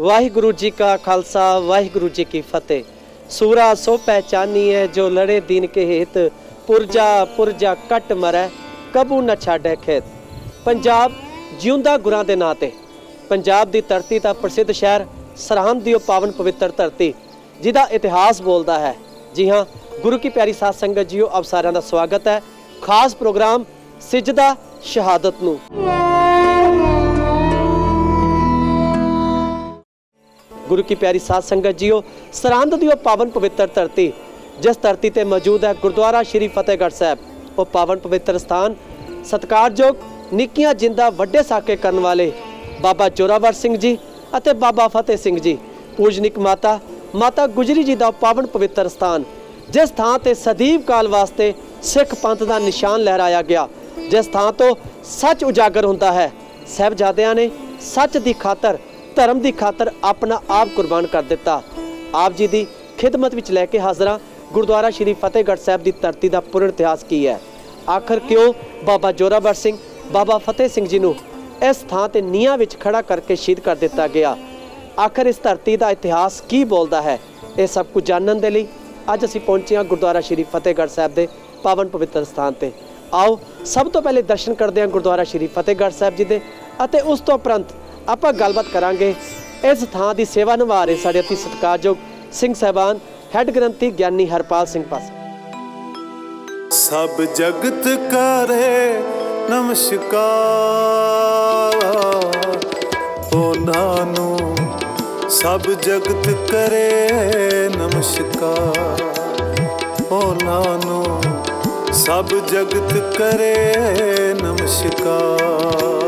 ਵਾਹਿਗੁਰੂ ਜੀ ਕਾ ਖਾਲਸਾ, ਵਾਹਿਗੁਰੂ ਜੀ ਕੀ ਫਤਿਹ। ਸੂਰਾ ਸੋ ਪਹਿਚਾਨੀ ਹੈ ਜੋ ਲੜੇ ਦੀਨ ਕੇ ਹਿਤ, ਪੁਰਜਾ ਪੁਰਜਾ ਕੱਟ ਮਰੈ, ਕਬੂ ਨਾ ਛਾੜੈ ਖੇਤ। ਪੰਜਾਬ ਜਿਉਂਦਾ ਗੁਰਾਂ ਦੇ ਨਾਂ ਤੇ। ਪੰਜਾਬ ਦੀ ਧਰਤੀ ਦਾ ਪ੍ਰਸਿੱਧ ਸ਼ਹਿਰ, ਸਰਹੰਦ ਦੀ ਉਹ ਪਾਵਨ ਪਵਿੱਤਰ ਧਰਤੀ, ਜਿਹਦਾ ਇਤਿਹਾਸ ਬੋਲਦਾ ਹੈ। ਜੀ ਹਾਂ, ਗੁਰੂ ਕੀ ਪਿਆਰੀ ਸਾਧ ਸੰਗਤ ਜੀਓ, ਆਪ ਸਾਰਿਆਂ ਦਾ ਸਵਾਗਤ ਹੈ। ਖਾਸ ਪ੍ਰੋਗਰਾਮ ਸਿਜਦਾ ਸ਼ਹਾਦਤ ਨੂੰ। ਗੁਰੂ ਕੀ ਪਿਆਰੀ ਸਾਧ ਸੰਗਤ ਜੀਓ, ਸਰਹੰਦ ਦੀ ਉਹ ਪਾਵਨ ਪਵਿੱਤਰ ਧਰਤੀ, ਜਿਸ ਧਰਤੀ ਤੇ ਮੌਜੂਦ ਹੈ ਗੁਰਦੁਆਰਾ ਸ਼੍ਰੀ ਫਤਿਹਗੜ੍ਹ ਸਾਹਿਬ, ਉਹ ਪਾਵਨ ਪਵਿੱਤਰ ਸਥਾਨ, ਸਤਕਾਰਯੋਗ ਨਿੱਕੀਆਂ ਜਿੰਦਾ ਵੱਡੇ ਸਾਕੇ ਕਰਨ ਵਾਲੇ ਬਾਬਾ ਜੋਰਾਵਰ ਸਿੰਘ ਜੀ ਅਤੇ ਬਾਬਾ ਫਤਿਹ ਸਿੰਘ ਜੀ, ਪੂਜਨਿਕ ਮਾਤਾ ਮਾਤਾ ਗੁਜਰੀ ਜੀ ਦਾ ਉਹ ਪਾਵਨ ਪਵਿੱਤਰ ਸਥਾਨ, ਜਿਸ ਥਾਂ ਤੇ ਸਦੀਵ ਕਾਲ ਵਾਸਤੇ ਸਿੱਖ ਪੰਥ ਦਾ ਨਿਸ਼ਾਨ ਲਹਿਰਾਇਆ ਗਿਆ, ਜਿਸ ਥਾਂ ਤੋਂ ਸੱਚ ਉਜਾਗਰ ਹੁੰਦਾ ਹੈ, ਸਹਿਬਜ਼ਾਦਿਆਂ ਨੇ ਸੱਚ ਦੀ ਖਾਤਰ ਧਰਮ ਦੀ ਖਾਤਰ ਆਪਣਾ ਆਪ ਕੁਰਬਾਨ ਕਰ ਦਿੱਤਾ। ਆਪ ਜੀ ਦੀ ਖਿਦਮਤ ਵਿੱਚ ਲੈ ਕੇ ਹਾਜ਼ਰਾਂ, ਗੁਰਦੁਆਰਾ ਸ਼੍ਰੀ ਫਤਿਹਗੜ੍ਹ ਸਾਹਿਬ ਦੀ ਧਰਤੀ ਦਾ ਪੂਰਨ ਇਤਿਹਾਸ ਕੀ ਹੈ? ਆਖਰ ਕਿਉਂ ਬਾਬਾ ਜੋਰਾਵਰ ਸਿੰਘ, ਬਾਬਾ ਫਤਿਹ ਸਿੰਘ ਜੀ ਨੂੰ ਇਸ ਥਾਂ ਤੇ ਨੀਹਾਂ ਵਿੱਚ ਖੜਾ ਕਰਕੇ ਸ਼ਹੀਦ ਕਰ ਦਿੱਤਾ ਗਿਆ? ਆਖਰ ਇਸ ਧਰਤੀ ਦਾ ਇਤਿਹਾਸ ਕੀ ਬੋਲਦਾ ਹੈ? ਇਹ ਸਭ ਕੁਝ ਜਾਣਨ ਦੇ ਲਈ ਅੱਜ ਅਸੀਂ ਪਹੁੰਚੇ ਹਾਂ ਗੁਰਦੁਆਰਾ ਸ਼੍ਰੀ ਫਤਿਹਗੜ੍ਹ ਸਾਹਿਬ ਦੇ ਪਾਵਨ ਪਵਿੱਤਰ ਸਥਾਨ ਤੇ। ਆਓ, ਸਭ ਤੋਂ ਪਹਿਲੇ ਦਰਸ਼ਨ ਕਰਦੇ ਹਾਂ ਗੁਰਦੁਆਰਾ ਸ਼੍ਰੀ ਫਤਿਹਗੜ੍ਹ ਸਾਹਿਬ ਜੀ ਦੇ ਅਤੇ ਉਸ ਤੋਂ ਉਪਰੰਤ ਆਪਾਂ ਗੱਲਬਾਤ ਕਰਾਂਗੇ। ਇਸ ਥਾਂ ਦੀ ਸੇਵਾ ਨਿਭਾ ਰਹੇ ਸਾਡੇ ਅਤੀ ਸਤਿਕਾਰਯੋਗ ਸਿੰਘ ਸਾਹਿਬਾਨ, ਹੈੱਡ ਗ੍ਰੰਥੀ ਗਿਆਨੀ ਹਰਪਾਲ ਸਿੰਘ ਪਾਸ। ਸਭ ਜਗਤ ਕਰੇ ਨਮਸਕਾਰ। ਉਹਨਾਂ ਨੂੰ ਸਭ ਜਗਤ ਕਰੇ ਨਮਸਕਾਰ। ਉਹਨਾਂ ਨੂੰ ਸਭ ਜਗਤ ਕਰੇ ਨਮਸਕਾਰ।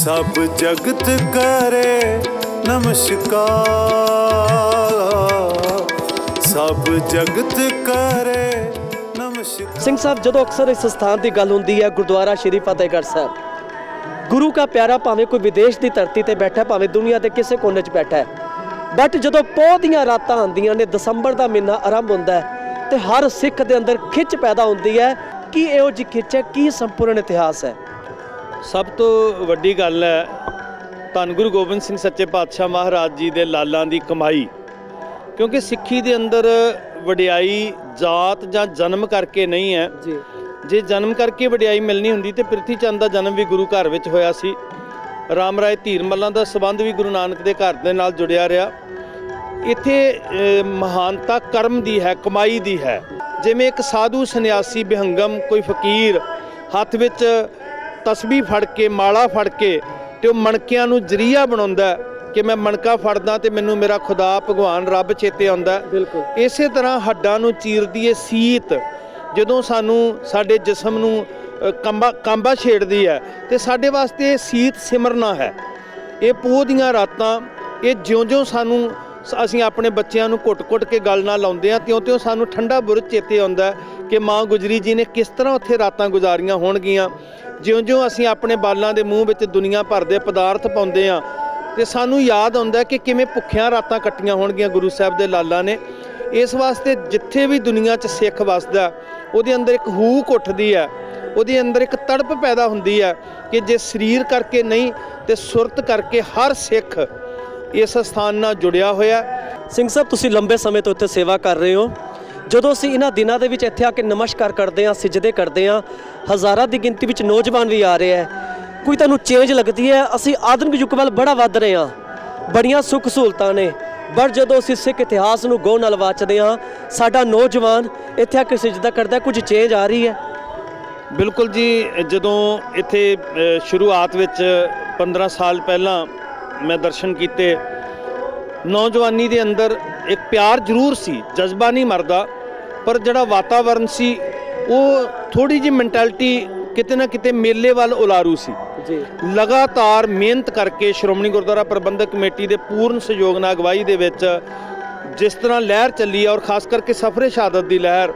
ਸਭ ਜਗਤ ਕਰੇ ਨਮਸਕਾਰ। ਸਭ ਜਗਤ ਕਰੇ ਨਮਸਕਾਰ। ਸਿੰਘ ਸਾਹਿਬ, ਜਦੋਂ ਅਕਸਰ ਇਸ ਸਥਾਨ ਦੀ ਗੱਲ ਹੁੰਦੀ ਹੈ, ਗੁਰਦੁਆਰਾ ਸ਼੍ਰੀ ਫਤਿਹਗੜ੍ਹ ਸਾਹਿਬ, ਗੁਰੂ ਕਾ ਪਿਆਰਾ ਭਾਵੇਂ ਕੋਈ ਵਿਦੇਸ਼ ਦੀ ਧਰਤੀ ਤੇ ਬੈਠਾ, ਭਾਵੇਂ ਦੁਨੀਆ ਦੇ ਕਿਸੇ ਕੋਨੇ 'ਚ ਬੈਠਾ ਹੈ ਬਟ ਜਦੋਂ ਪੋਹ ਦੀਆਂ ਰਾਤਾਂ ਆਉਂਦੀਆਂ ਨੇ, ਦਸੰਬਰ ਦਾ ਮਹੀਨਾ ਆਰੰਭ ਹੁੰਦਾ ਹੈ, ਤੇ ਹਰ ਸਿੱਖ ਦੇ ਅੰਦਰ ਖਿੱਚ ਪੈਦਾ ਹੁੰਦੀ ਹੈ, ਕਿ ਇਹੋ ਜੀ ਖਿੱਚ ਹੈ, ਕੀ ਸੰਪੂਰਨ ਇਤਿਹਾਸ ਹੈ? ਸਭ ਤੋਂ ਵੱਡੀ ਗੱਲ ਹੈ ਧੰਨ ਗੁਰੂ ਗੋਬਿੰਦ ਸਿੰਘ ਸੱਚੇ ਪਾਤਸ਼ਾਹ ਮਹਾਰਾਜ ਜੀ ਦੇ ਲਾਲਾਂ ਦੀ ਕਮਾਈ। ਕਿਉਂਕਿ ਸਿੱਖੀ ਦੇ ਅੰਦਰ ਵਡਿਆਈ ਜਾਤ ਜਾਂ ਜਨਮ ਕਰਕੇ ਨਹੀਂ ਹੈ। ਜੀ। ਜੇ ਜਨਮ ਕਰਕੇ ਵਡਿਆਈ ਮਿਲਣੀ ਹੁੰਦੀ ਤੇ ਪ੍ਰਿਥੀ ਚੰਦ ਦਾ ਜਨਮ ਵੀ ਗੁਰੂ ਘਰ ਵਿੱਚ ਹੋਇਆ ਸੀ। ਰਾਮ ਰਾਏ ਧੀਰਮੱਲਾਂ ਦਾ ਸਬੰਧ ਵੀ ਗੁਰੂ ਨਾਨਕ ਦੇ ਘਰ ਦੇ ਨਾਲ ਜੁੜਿਆ ਰਿਹਾ। ਇੱਥੇ ਮਹਾਨਤਾ ਕਰਮ ਦੀ ਹੈ ਕਮਾਈ ਦੀ ਹੈ। ਜਿਵੇਂ ਇੱਕ ਸਾਧੂ ਸੰਨਿਆਸੀ ਬਿਹੰਗਮ ਕੋਈ ਫਕੀਰ ਹੱਥ ਵਿੱਚ ਤਸਬੀਹ ਫੜ ਕੇ ਮਾਲਾ ਫੜ ਕੇ ਤੇ ਉਹ ਮਣਕਿਆਂ ਨੂੰ ਜਰੀਆ ਬਣਾਉਂਦਾ ਕਿ ਮੈਂ ਮਣਕਾ ਫੜਦਾ ਤੇ ਮੈਨੂੰ ਮੇਰਾ ਖੁਦਾ ਭਗਵਾਨ ਰੱਬ ਚੇਤੇ ਆਉਂਦਾ। ਬਿਲਕੁਲ ਇਸੇ ਤਰ੍ਹਾਂ ਹੱਡਾਂ ਨੂੰ ਚੀਰਦੀ ਏ ਸੀਤ ਜਦੋਂ ਸਾਨੂੰ ਸਾਡੇ ਜਿਸਮ ਨੂੰ ਕੰਬਾ ਕਾਂਬਾ ਛੇੜਦੀ ਹੈ ਤੇ ਸਾਡੇ ਵਾਸਤੇ ਇਹ ਸੀਤ ਸਿਮਰਨਾ ਹੈ ਇਹ ਪੋਹ ਦੀਆਂ ਰਾਤਾਂ ਇਹ ਜਿਉਂ-ਜਿਉਂ ਸਾਨੂੰ ਅਸੀਂ ਆਪਣੇ ਬੱਚਿਆਂ ਨੂੰ ਘੁੱਟ-ਘੁੱਟ ਕੇ ਗੱਲ ਨਾਲ ਲਾਉਂਦੇ ਆ ਤਿਉਂ-ਤਿਉਂ ਸਾਨੂੰ ਠੰਡਾ ਬੁਰਜ ਚੇਤੇ ਆਉਂਦਾ ਕਿ ਮਾਂ ਗੁਜਰੀ ਜੀ ਨੇ ਕਿਸ ਤਰ੍ਹਾਂ ਉੱਥੇ ਰਾਤਾਂ ਗੁਜ਼ਾਰੀਆਂ ਹੋਣਗੀਆਂ। ਜਿਉਂ-ਜਿਉਂ ਅਸੀਂ ਆਪਣੇ ਬਾਲਾਂ ਦੇ ਮੂੰਹ ਵਿੱਚ ਦੁਨੀਆ ਭਰ ਦੇ ਪਦਾਰਥ ਪਾਉਂਦੇ ਆ ਤੇ ਸਾਨੂੰ ਯਾਦ ਆਉਂਦਾ ਕਿ ਕਿਵੇਂ ਭੁੱਖਿਆਂ ਰਾਤਾਂ ਕੱਟੀਆਂ ਹੋਣਗੀਆਂ ਗੁਰੂ ਸਾਹਿਬ ਦੇ ਲਾਲਾਂ ਨੇ। ਇਸ ਵਾਸਤੇ ਜਿੱਥੇ ਵੀ ਦੁਨੀਆ 'ਚ ਸਿੱਖ ਵਸਦਾ ਉਹਦੇ ਅੰਦਰ ਇੱਕ ਹੂਕ ਉੱਠਦੀ ਹੈ, ਉਹਦੇ ਅੰਦਰ ਇੱਕ ਤੜਪ ਪੈਦਾ ਹੁੰਦੀ ਹੈ ਕਿ ਜੇ ਸਰੀਰ ਕਰਕੇ ਨਹੀਂ, ਤੇ ਸੁਰਤ ਕਰਕੇ ਹਰ ਸਿੱਖ ਇਸ ਸਥਾਨ ਨਾਲ ਜੁੜਿਆ ਹੋਇਆ। ਸਿੰਘ ਸਾਹਿਬ ਤੁਸੀਂ ਲੰਬੇ ਸਮੇਂ ਤੋਂ ਇੱਥੇ ਸੇਵਾ ਕਰ ਰਹੇ ਹੋ। ਜਦੋਂ ਅਸੀਂ ਇਹਨਾਂ ਦਿਨਾਂ ਦੇ ਵਿੱਚ ਇੱਥੇ ਆ ਕੇ ਨਮਸਕਾਰ ਕਰਦੇ ਹਾਂ ਸਿਜਦੇ ਕਰਦੇ ਹਾਂ ਹਜ਼ਾਰਾਂ ਦੀ ਗਿਣਤੀ ਵਿੱਚ ਨੌਜਵਾਨ ਵੀ ਆ ਰਹੇ ਹੈ। ਕੋਈ ਤੁਹਾਨੂੰ ਚੇਂਜ ਲੱਗਦੀ ਹੈ? ਅਸੀਂ ਆਧੁਨਿਕ ਯੁੱਗ ਵੱਲ ਬੜਾ ਵੱਧ ਰਹੇ ਹਾਂ। ਬੜੀਆਂ ਸੁੱਖ ਸਹੂਲਤਾਂ ਨੇ। ਪਰ ਜਦੋਂ ਅਸੀਂ ਸਿੱਖ ਇਤਿਹਾਸ ਨੂੰ ਗੌ ਨਾਲ ਵਾਚਦੇ ਹਾਂ ਸਾਡਾ ਨੌਜਵਾਨ ਇੱਥੇ ਆ ਕੇ ਸਿਜਦਾ ਕਰਦਾ ਕੁਝ ਚੇਂਜ ਆ ਰਹੀ ਹੈ। ਬਿਲਕੁਲ ਜੀ ਜਦੋਂ ਇੱਥੇ ਸ਼ੁਰੂਆਤ ਵਿੱਚ 15 ਸਾਲ ਪਹਿਲਾਂ ਮੈਂ ਦਰਸ਼ਨ ਕੀਤੇ। ਨੌਜਵਾਨੀ ਦੇ ਅੰਦਰ ਇੱਕ ਪਿਆਰ ਜ਼ਰੂਰ ਸੀ ਜਜ਼ਬਾ ਨਹੀਂ ਮਰਦਾ ਪਰ ਜਿਹੜਾ ਵਾਤਾਵਰਣ ਸੀ ਉਹ ਥੋੜੀ ਜਿਹੀ ਮੈਂਟੈਲਿਟੀ ਕਿਤੇ ਨਾ ਕਿਤੇ ਮੇਲੇ ਵੱਲ ਉਲਾਰੂ ਸੀ। ਜੀ। ਲਗਾਤਾਰ ਮਿਹਨਤ ਕਰਕੇ ਸ਼੍ਰੋਮਣੀ ਗੁਰਦੁਆਰਾ ਪ੍ਰਬੰਧਕ ਕਮੇਟੀ ਦੇ ਪੂਰਨ ਸਹਿਯੋਗ ਨਾਲ ਅਗਵਾਈ ਦੇ ਵਿੱਚ ਜਿਸ ਤਰ੍ਹਾਂ ਲਹਿਰ ਚੱਲੀ ਔਰ ਖਾਸ ਕਰਕੇ ਸਫਰੇ ਸ਼ਹਾਦਤ ਦੀ ਲਹਿਰ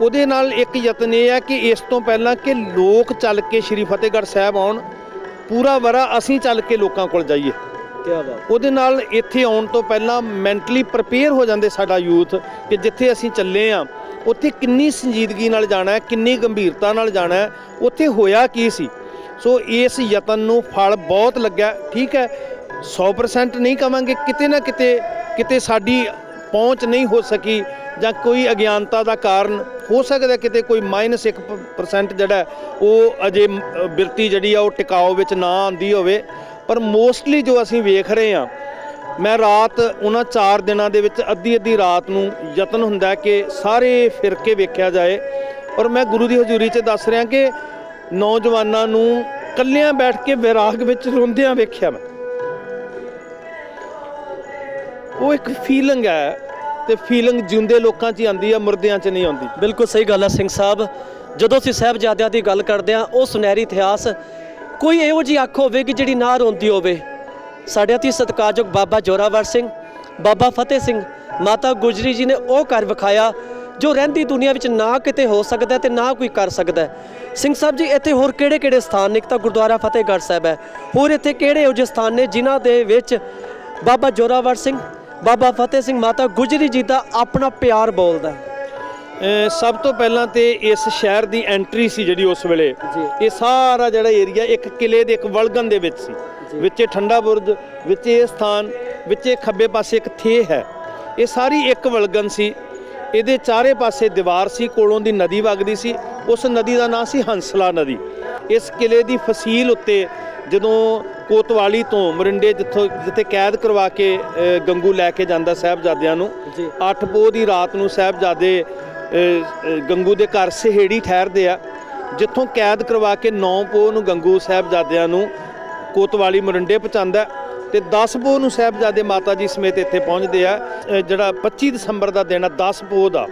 ਉਹਦੇ ਨਾਲ ਇੱਕ ਯਤਨ ਇਹ ਹੈ ਕਿ ਇਸ ਤੋਂ ਪਹਿਲਾਂ ਕਿ ਲੋਕ ਚੱਲ ਕੇ ਸ਼੍ਰੀ ਫਤਿਹਗੜ੍ਹ ਸਾਹਿਬ ਆਉਣ ਪੂਰਾ ਵਰਾ ਅਸੀਂ ਚੱਲ ਕੇ ਲੋਕਾਂ ਕੋਲ ਜਾਈਏ। ਕੀ ਬਾਤ। ਉਹਦੇ ਨਾਲ ਇੱਥੇ ਆਉਣ ਤੋਂ ਪਹਿਲਾਂ ਮੈਂਟਲੀ ਪ੍ਰਪੇਅਰ ਹੋ ਜਾਂਦੇ ਸਾਡਾ ਯੂਥ ਕਿ ਜਿੱਥੇ ਅਸੀਂ ਚੱਲੇ ਆ ਉੱਥੇ ਕਿੰਨੀ ਸੰਜੀਦਗੀ ਨਾਲ ਜਾਣਾ ਹੈ ਕਿੰਨੀ ਗੰਭੀਰਤਾ ਨਾਲ ਜਾਣਾ ਹੈ ਉੱਥੇ ਹੋਇਆ ਕੀ ਸੀ? ਸੋ ਇਸ ਯਤਨ ਨੂੰ ਫਲ ਬਹੁਤ ਲੱਗਿਆ ਠੀਕ ਹੈ। 100% ਨਹੀਂ ਕਵਾਂਗੇ ਕਿਤੇ ਨਾ ਕਿਤੇ ਕਿਤੇ ਸਾਡੀ ਪਹੁੰਚ ਨਹੀਂ ਹੋ ਸਕੀ। ਜਾਂ ਕੋਈ ਅਗਿਆਨਤਾ ਦਾ ਕਾਰਨ ਹੋ ਸਕਦਾ ਕਿਤੇ ਕੋਈ ਮਾਈਨਸ -1% ਜਿਹੜਾ ਉਹ ਅਜੇ ਬਿਰਤੀ ਜਿਹੜੀ ਆ, ਉਹ ਟਿਕਾਓ ਵਿੱਚ ਨਾ ਆਂਦੀ ਹੋਵੇ। ਪਰ ਮੋਸਟਲੀ ਜੋ ਅਸੀਂ ਵੇਖ ਰਹੇ ਹਾਂ, ਮੈਂ ਰਾਤ ਉਹਨਾਂ 4 ਦਿਨਾਂ ਦੇ ਵਿੱਚ ਅੱਧੀ ਅੱਧੀ ਰਾਤ ਨੂੰ ਯਤਨ ਹੁੰਦਾ ਕਿ ਸਾਰੇ ਫਿਰਕੇ ਵੇਖਿਆ ਜਾਏ। ਔਰ ਮੈਂ ਗੁਰੂ ਦੀ ਹਜ਼ੂਰੀ 'ਚ ਦੱਸ ਰਿਹਾ ਕਿ ਨੌਜਵਾਨਾਂ ਨੂੰ ਕੱਲਿਆਂ ਬੈਠ ਕੇ ਵਿਰਾਗ ਵਿੱਚ ਰੋਂਦਿਆਂ ਵੇਖਿਆ ਮੈਂ। ਉਹ ਇੱਕ ਫੀਲਿੰਗ ਹੈ ਤੇ ਫੀਲਿੰਗ ਜਿਉਂਦੇ ਲੋਕਾਂ 'ਚ ਹੀ ਆਉਂਦੀ ਆ, ਮੁਰਦਿਆਂ 'ਚ ਨਹੀਂ ਆਉਂਦੀ। ਬਿਲਕੁਲ ਸਹੀ ਗੱਲ ਹੈ ਸਿੰਘ ਸਾਹਿਬ। ਜਦੋਂ ਅਸੀਂ ਸਾਹਿਬਜ਼ਾਦਿਆਂ ਦੀ ਗੱਲ ਕਰਦੇ ਹਾਂ ਉਹ ਸੁਨਹਿਰੀ ਇਤਿਹਾਸ, ਕੋਈ ਇਹੋ ਜਿਹੀ ਅੱਖ ਹੋਵੇ ਕਿ ਜਿਹੜੀ ਨਾ ਰੋਂਦੀ ਹੋਵੇ। ਸਾਡੇ ਅਤੀ ਸਤਿਕਾਰਯੋਗ ਬਾਬਾ ਜੋਰਾਵਰ ਸਿੰਘ, ਬਾਬਾ ਫਤਿਹ ਸਿੰਘ, ਮਾਤਾ ਗੁਜਰੀ ਜੀ ਨੇ ਉਹ ਘਰ ਵਿਖਾਇਆ, ਜੋ ਰਹਿੰਦੀ ਦੁਨੀਆ ਵਿੱਚ ਨਾ ਕਿਤੇ ਹੋ ਸਕਦਾ ਹੈ ਤੇ ਨਾ ਕੋਈ ਕਰ ਸਕਦਾ। ਸਿੰਘ ਸਾਹਿਬ ਜੀ, ਇੱਥੇ ਹੋਰ ਕਿਹੜੇ-ਕਿਹੜੇ ਸਥਾਨ ਨੇ? ਇੱਕ ਤਾਂ ਗੁਰਦੁਆਰਾ ਫਤਿਹਗੜ੍ਹ ਸਾਹਿਬ ਹੈ। ਹੋਰ ਇੱਥੇ ਕਿਹੜੇ ਇਹੋ ਜਿਹੇ ਸਥਾਨ ਨੇ ਜਿਨ੍ਹਾਂ ਦੇ ਵਿੱਚ ਬਾਬਾ ਜੋਰਾਵਰ ਸਿੰਘ ਬਾਬਾ ਫਤਿਹ ਸਿੰਘ ਮਾਤਾ ਗੁਜਰੀ ਜੀ ਦਾ ਆਪਣਾ ਪਿਆਰ ਬੋਲਦਾ ਹੈ। ਸਭ ਤੋਂ ਪਹਿਲਾਂ ਤੇ ਇਸ ਸ਼ਹਿਰ ਦੀ ਐਂਟਰੀ ਸੀ ਜਿਹੜੀ ਉਸ ਵੇਲੇ। ਇਹ ਸਾਰਾ ਜਿਹੜਾ ਏਰੀਆ ਇੱਕ ਕਿਲੇ ਦੇ ਇੱਕ ਵਲਗਨ ਦੇ ਵਿੱਚ ਸੀ। ਵਿੱਚੇ ਠੰਡਾ ਬੁਰਜ ਵਿੱਚੇ ਇਹ ਸਥਾਨ ਵਿੱਚੇ ਖੱਬੇ ਪਾਸੇ ਇੱਕ ਥੇ ਹੈ। ਇਹ ਸਾਰੀ ਇੱਕ ਵਲਗਨ ਸੀ। ਇਹਦੇ ਚਾਰੇ ਪਾਸੇ ਦੀਵਾਰ ਸੀ ਕੋਲੋਂ ਦੀ ਨਦੀ ਵਗਦੀ ਸੀ। ਉਸ ਨਦੀ ਦਾ ਨਾਂ ਸੀ ਹੰਸਲਾ ਨਦੀ। ਇਸ ਕਿਲੇ ਦੀ ਫਸੀਲ ਉੱਤੇ ਜਦੋਂ ਕੋਤਵਾਲੀ ਤੋਂ ਮਰਿੰਡੇ ਜਿੱਥੋਂ ਜਿੱਥੇ ਕੈਦ ਕਰਵਾ ਕੇ ਗੰਗੂ ਲੈ ਕੇ ਜਾਂਦਾ ਸਾਹਿਬਜ਼ਾਦਿਆਂ ਨੂੰ। ਅੱਠ ਪੋਹ ਦੀ ਰਾਤ ਨੂੰ ਸਾਹਿਬਜ਼ਾਦੇ ਗੰਗੂ ਦੇ ਘਰ ਸਹੇੜੀ ਠਹਿਰਦੇ ਆ ਜਿੱਥੋਂ ਕੈਦ ਕਰਵਾ ਕੇ 9 ਪੋਹ ਨੂੰ ਗੰਗੂ ਸਾਹਿਬਜ਼ਾਦਿਆਂ ਨੂੰ ਕੋਤਵਾਲੀ ਮਰਿੰਡੇ ਪਹੁੰਚਾਉਂਦਾ ਤੇ 10 ਪੋਹ ਨੂੰ ਸਾਹਿਬਜ਼ਾਦੇ ਮਾਤਾ ਜੀ ਸਮੇਤ ਇੱਥੇ ਪਹੁੰਚਦੇ ਆ ਜਿਹੜਾ 25 ਦਸੰਬਰ ਦਾ ਦਿਨ ਆ 10 ਪੋਹ ਦਾ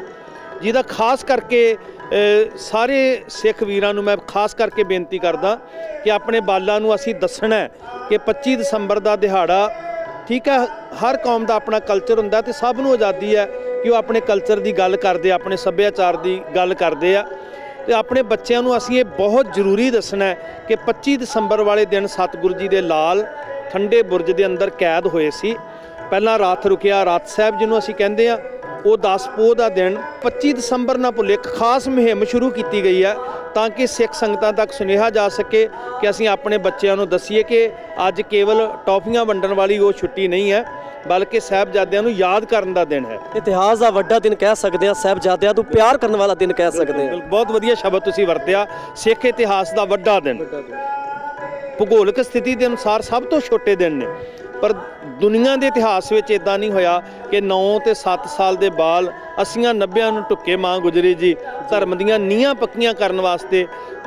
ਜਿਹਦਾ ਖਾਸ ਕਰਕੇ ਸਾਰੇ ਸਿੱਖ ਵੀਰਾਂ ਨੂੰ ਮੈਂ ਖਾਸ ਕਰਕੇ ਬੇਨਤੀ ਕਰਦਾ ਕਿ ਆਪਣੇ ਬਾਲਾਂ ਨੂੰ ਅਸੀਂ ਦੱਸਣਾ ਕਿ 25 ਦਸੰਬਰ ਦਾ ਦਿਹਾੜਾ ਠੀਕ ਹੈ, ਹਰ ਕੌਮ ਦਾ ਆਪਣਾ ਕਲਚਰ ਹੁੰਦਾ ਤੇ ਸਭ ਨੂੰ ਆਜ਼ਾਦੀ ਹੈ ਕਿ ਉਹ ਆਪਣੇ ਕਲਚਰ ਦੀ ਗੱਲ ਕਰਦੇ ਆ, ਆਪਣੇ ਸੱਭਿਆਚਾਰ ਦੀ ਗੱਲ ਕਰਦੇ ਆ। ਤੇ ਆਪਣੇ ਬੱਚਿਆਂ ਨੂੰ ਅਸੀਂ ਇਹ ਬਹੁਤ ਜ਼ਰੂਰੀ ਦੱਸਣਾ ਕਿ 25 ਦਸੰਬਰ ਵਾਲੇ ਦਿਨ ਸਤਿਗੁਰੂ ਜੀ ਦੇ ਲਾਲ ਠੰਡੇ ਬੁਰਜ ਦੇ ਅੰਦਰ ਕੈਦ ਹੋਏ ਸੀ। ਪਹਿਲਾਂ ਰਾਤ ਰੁਕਿਆ, ਰਾਤ ਸਾਹਿਬ ਜਿਹਨੂੰ ਅਸੀਂ ਕਹਿੰਦੇ ਆ ਉਹ 10 ਪੋਹ ਦਾ ਦਿਨ 25 ਦਸੰਬਰ ਨਾਲ ਭੁੱਲੇ ਇੱਕ ਖਾਸ ਮੁਹਿੰਮ ਸ਼ੁਰੂ ਕੀਤੀ ਗਈ ਹੈ ਤਾਂ ਕਿ ਸਿੱਖ ਸੰਗਤਾਂ ਤੱਕ ਸੁਨੇਹਾ ਜਾ ਸਕੇ ਕਿ ਅਸੀਂ ਆਪਣੇ ਬੱਚਿਆਂ ਨੂੰ ਦੱਸੀਏ ਕਿ ਅੱਜ ਕੇਵਲ ਟੌਫੀਆਂ ਵੰਡਣ ਵਾਲੀ ਉਹ ਛੁੱਟੀ ਨਹੀਂ ਹੈ ਬਲਕਿ ਸਾਹਿਬਜ਼ਾਦਿਆਂ ਨੂੰ ਯਾਦ ਕਰਨ ਦਾ ਦਿਨ ਹੈ। ਇਤਿਹਾਸ ਦਾ ਵੱਡਾ ਦਿਨ ਕਹਿ ਸਕਦੇ ਹਾਂ ਸਾਹਿਬਜ਼ਾਦਿਆਂ ਨੂੰ ਪਿਆਰ ਕਰਨ ਵਾਲਾ ਦਿਨ ਕਹਿ ਸਕਦੇ ਹਾਂ। ਬਹੁਤ ਵਧੀਆ ਸ਼ਬਦ ਤੁਸੀਂ ਵਰਤਿਆ ਸਿੱਖ ਇਤਿਹਾਸ ਦਾ ਵੱਡਾ ਦਿਨ। ਭੂਗੋਲਿਕ ਸਥਿਤੀ ਦੇ ਅਨੁਸਾਰ ਸਭ ਤੋਂ ਛੋਟੇ ਦਿਨ ਨੇ। ਪਰ ਦੁਨੀਆ ਦੇ ਇਤਿਹਾਸ ਵਿੱਚ ਇਦਾਂ ਨਹੀਂ ਹੋਇਆ ਕਿ 9 ਤੇ 7 ਸਾਲ ਦੇ ਬਾਲ 80 90 ਨੂੰ ਟੁੱਕੇ ਮਾਂ ਗੁਜਰੀ ਜੀ ਧਰਮ ਦੀਆਂ ਨੀਹਾਂ ਪੱਕੀਆਂ ਕਰਨ ਵਾਸਤੇ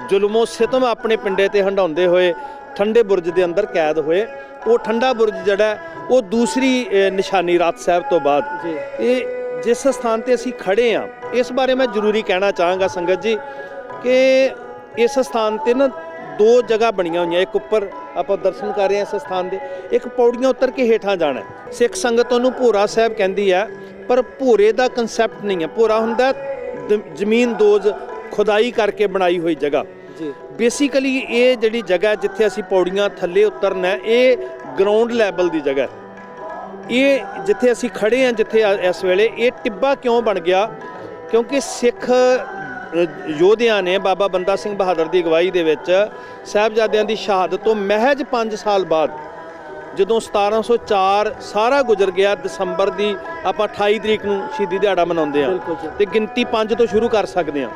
ਜ਼ੁਲਮੋ ਸਿਤਮ ਆਪਣੇ ਪਿੰਡੇ ਤੇ ਹੰਡਾਉਂਦੇ ਹੋਏ ਠੰਡੇ ਬੁਰਜ ਦੇ ਅੰਦਰ ਕੈਦ ਹੋਏ ਉਹ ਠੰਡਾ ਬੁਰਜ ਜਿਹੜਾ ਉਹ ਦੂਸਰੀ ਨਿਸ਼ਾਨੀ ਰਾਤ ਸਾਹਿਬ ਤੋਂ ਬਾਅਦ। ਇਹ ਜਿਸ ਸਥਾਨ ਤੇ ਅਸੀਂ ਖੜੇ ਆ ਇਸ ਬਾਰੇ ਮੈਂ ਜ਼ਰੂਰੀ ਕਹਿਣਾ ਚਾਹਾਂਗਾ ਸੰਗਤ ਜੀ ਕਿ ਇਸ ਸਥਾਨ ਤੇ ਨਾ ਦੋ ਜਗ੍ਹਾ ਬਣੀਆਂ ਹੋਈਆਂ ਇੱਕ ਉੱਪਰ ਆਪਾਂ ਦਰਸ਼ਨ ਕਰ ਰਹੇ ਹਾਂ ਇਸ ਸਥਾਨ ਦੇ ਇੱਕ ਪੌੜੀਆਂ ਉਤਰ ਕੇ ਹੇਠਾਂ ਜਾਣਾ। ਸਿੱਖ ਸੰਗਤ ਉਹਨੂੰ ਭੋਰਾ ਸਾਹਿਬ ਕਹਿੰਦੀ ਹੈ ਪਰ ਭੋਰੇ ਦਾ ਕਨਸੈਪਟ ਨਹੀਂ ਹੈ। ਭੋਰਾ ਹੁੰਦਾ ਜ਼ਮੀਨ ਦੋਜ਼ ਖੁਦਾਈ ਕਰਕੇ ਬਣਾਈ ਹੋਈ ਜਗ੍ਹਾ। ਜੀ। ਬੇਸਿਕਲੀ ਇਹ ਜਿਹੜੀ ਜਗ੍ਹਾ ਜਿੱਥੇ ਅਸੀਂ ਪੌੜੀਆਂ ਥੱਲੇ ਉਤਰਨਾ ਇਹ ਗਰਾਊਂਡ ਲੈਵਲ ਦੀ ਜਗ੍ਹਾ ਹੈ। ਇਹ ਜਿੱਥੇ ਅਸੀਂ ਖੜੇ ਹਾਂ ਜਿੱਥੇ ਇਸ ਵੇਲੇ ਇਹ ਟਿੱਬਾ ਕਿਉਂ ਬਣ ਗਿਆ? ਕਿਉਂਕਿ ਸਿੱਖ ਯੋਧਿਆਂ ਨੇ ਬਾਬਾ ਬੰਦਾ ਸਿੰਘ ਬਹਾਦਰ ਦੀ ਅਗਵਾਈ ਦੇ ਵਿੱਚ ਸਾਹਿਬਜ਼ਾਦਿਆਂ ਦੀ ਸ਼ਹਾਦਤ ਤੋਂ ਮਹਿਜ 5 ਸਾਲ ਬਾਅਦ ਜਦੋਂ 1704 ਸਾਰਾ ਗੁਜ਼ਰ ਗਿਆ ਦਸੰਬਰ ਦੀ ਆਪਾਂ 28 ਤਰੀਕ ਨੂੰ ਸ਼ਹੀਦੀ ਦਿਹਾੜਾ ਮਨਾਉਂਦੇ ਜੀ। ਤੇ ਗਿਣਤੀ 5 ਤੋਂ ਸ਼ੁਰੂ ਕਰ ਸਕਦੇ ਹਾਂ